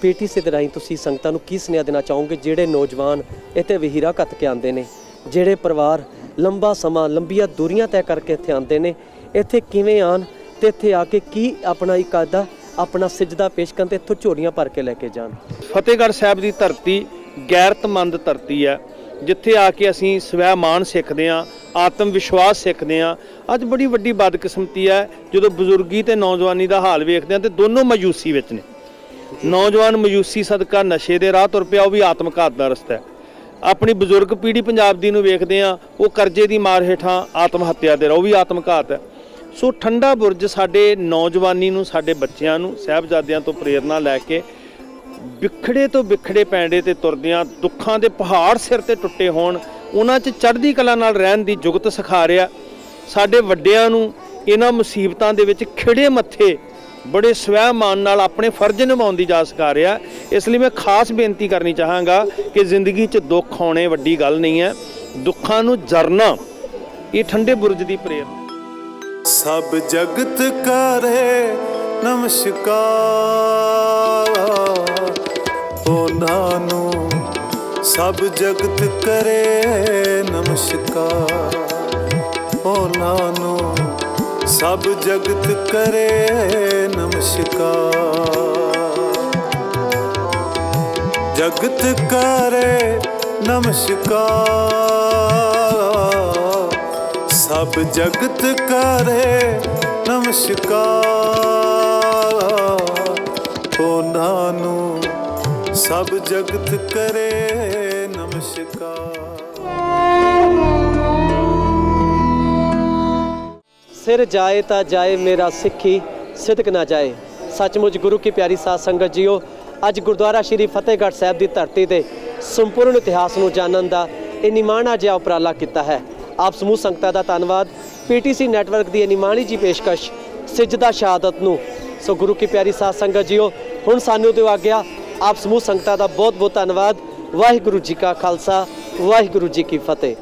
ਪੀਟੀਸੀ ਦੇ ਰਾਹੀਂ ਤੁਸੀਂ ਸੰਗਤਾਂ ਨੂੰ ਕੀ ਸੁਨੇਹਾ ਦੇਣਾ ਚਾਹੋਗੇ? ਜਿਹੜੇ ਨੌਜਵਾਨ ਇੱਥੇ ਵਹੀਰਾ ਕੱਤ ਕੇ ਆਉਂਦੇ ਨੇ, ਜਿਹੜੇ ਪਰਿਵਾਰ ਲੰਬਾ ਸਮਾਂ, ਲੰਬੀਆਂ ਦੂਰੀਆਂ ਤੈਅ ਕਰਕੇ ਇੱਥੇ ਆਉਂਦੇ ਨੇ, ਇੱਥੇ ਕਿਵੇਂ ਆਣ ਤੇ ਇੱਥੇ ਆ ਕੇ ਕੀ ਆਪਣਾ ਇੱਕ ਇਕਾਦਾ ਆਪਣਾ ਸਜਦਾ ਪੇਸ਼ ਕਰਨ ਤੇ ਇੱਥੋਂ ਝੋਲੀਆਂ ਭਰ ਕੇ ਲੈ ਕੇ ਜਾਣ। ਫਤਿਹਗੜ੍ਹ ਸਾਹਿਬ ਦੀ ਧਰਤੀ ਗੈਰਤਮੰਦ ਧਰਤੀ ਹੈ, ਜਿੱਥੇ ਆ ਕੇ ਅਸੀਂ ਸਵੈ ਮਾਣ ਸਿੱਖਦੇ ਹਾਂ, ਆਤਮ ਵਿਸ਼ਵਾਸ ਸਿੱਖਦੇ ਹਾਂ। ਅੱਜ ਬੜੀ ਵੱਡੀ ਬਦਕਿਸਮਤੀ ਹੈ, ਜਦੋਂ ਬਜ਼ੁਰਗੀ ਤੇ ਨੌਜਵਾਨੀ ਦਾ ਹਾਲ ਵੇਖਦੇ ਹਾਂ ਤੇ ਦੋਨੋਂ ਮਾਯੂਸੀ ਵਿੱਚ ਨੇ। ਨੌਜਵਾਨ ਮਯੂਸੀ ਸਦਕਾ ਨਸ਼ੇ ਦੇ ਰਾਹ ਤੁਰ ਪਿਆ, ਉਹ ਵੀ ਆਤਮ ਘਾਤ ਦਾ ਰਸਤਾ ਹੈ। ਆਪਣੀ ਬਜ਼ੁਰਗ ਪੀੜ੍ਹੀ ਪੰਜਾਬ ਦੀ ਨੂੰ ਵੇਖਦੇ ਹਾਂ, ਉਹ ਕਰਜ਼ੇ ਦੀ ਮਾਰ ਹੇਠਾਂ ਆਤਮ ਹੱਤਿਆ ਦੇ ਰਾਹ, ਉਹ ਵੀ ਆਤਮ ਘਾਤ ਹੈ। ਸੋ ਠੰਡਾ ਬੁਰਜ ਸਾਡੇ ਨੌਜਵਾਨੀ ਨੂੰ, ਸਾਡੇ ਬੱਚਿਆਂ ਨੂੰ, ਸਾਹਿਬਜ਼ਾਦਿਆਂ ਤੋਂ ਪ੍ਰੇਰਣਾ ਲੈ ਕੇ ਵਿਖੜੇ ਤੋਂ ਵਿਖੜੇ ਪੈਂਡੇ ਤੇ ਤੁਰਦਿਆਂ ਦੁੱਖਾਂ ਦੇ ਪਹਾੜ ਸਿਰ ਤੇ ਟੁੱਟੇ ਹੋਣ, ਉਹਨਾਂ 'ਚ ਚੜ੍ਹਦੀ ਕਲਾ ਨਾਲ ਰਹਿਣ ਦੀ ਜੁਗਤ ਸਿਖਾ ਰਿਹਾ। ਸਾਡੇ ਵੱਡਿਆਂ ਨੂੰ ਇਹਨਾਂ ਮੁਸੀਬਤਾਂ ਦੇ ਵਿੱਚ ਖਿੜੇ ਮੱਥੇ, ਬੜੇ ਸਵੈ ਮਾਨ ਨਾਲ ਆਪਣੇ ਫਰਜ਼ ਨਿਭਾਉਣ ਦੀ ਜਾ ਸਿਖਾ ਰਿਹਾ। ਇਸ ਲਈ ਮੈਂ ਖਾਸ ਬੇਨਤੀ ਕਰਨੀ ਚਾਹਾਂਗਾ ਕਿ ਜ਼ਿੰਦਗੀ 'ਚ ਦੁੱਖ ਆਉਣੇ ਵੱਡੀ ਗੱਲ ਨਹੀਂ ਹੈ। ਦੁੱਖਾਂ ਨੂੰ ਜਰਨਾ, ਇਹ ਠੰਡੇ ਬੁਰਜ ਦੀ ਪ੍ਰੇਰਨਾ ਸਭ ਜਗਤ ਕਰੇ ਨਮਸਕਾਰ। ਉਹਨਾਂ ਨੂੰ ਸਭ ਜਗਤ ਕਰੇ ਨਮਸਕਾਰ। ਉਹਨਾਂ ਨੂੰ ਸਭ ਜਗਤ ਕਰੇ ਨਮਸਕਾਰ। ਜਗਤ ਕਰੇ ਨਮਸਕਾਰ। ਸਭ ਜਗਤ ਕਰੇ ਨਮਸਕਾਰ। ਉਹਨਾਂ ਨੂੰ ਸਭ ਜਗਤ ਕਰੇ ਨਮਸਕਾਰ। ਸਿਰ ਜਾਏ ਤਾਂ ਜਾਏ ਮੇਰਾ ਸਿੱਖੀ, ਸਿਦਕ ਨਾ ਜਾਏ। ਸੱਚਮੁੱਚ ਗੁਰੂ ਕੀ ਪਿਆਰੀ ਸਾਧ ਸੰਗਤ ਜੀਓ, ਅੱਜ ਗੁਰਦੁਆਰਾ ਸ਼੍ਰੀ ਫਤਿਹਗੜ੍ਹ ਸਾਹਿਬ ਦੀ ਧਰਤੀ ਤੇ ਸੰਪੂਰਨ ਇਤਿਹਾਸ ਨੂੰ ਜਾਣਨ ਦਾ ਇਹ ਨਿਮਾਣਾ ਜਿਹਾ ਉਪਰਾਲਾ ਕੀਤਾ ਹੈ। ਆਪ ਸਮੂਹ ਸੰਗਤਾਂ ਦਾ ਧੰਨਵਾਦ। ਪੀਟੀਸੀ ਨੈਟਵਰਕ ਦੀ ਇਹ ਨਿਮਾਣੀ ਜੀ ਪੇਸ਼ਕਸ਼ ਸਿਜਦਾ ਸ਼ਹਾਦਤ ਨੂੰ। ਸੋ ਗੁਰੂ ਕੀ ਪਿਆਰੀ ਸਾਧ ਸੰਗਤ ਜੀਓ, ਹੁਣ ਸਾਨੂੰ ਦਿਓ ਆਗਿਆ, ਆਪ ਸਮੂਹ ਸੰਗਤਾਂ ਦਾ ਬਹੁਤ ਬਹੁਤ ਧੰਨਵਾਦ। ਵਾਹਿਗੁਰੂ ਜੀ ਕਾ ਖਾਲਸਾ, ਵਾਹਿਗੁਰੂ ਜੀ ਕੀ ਫਤਿਹ।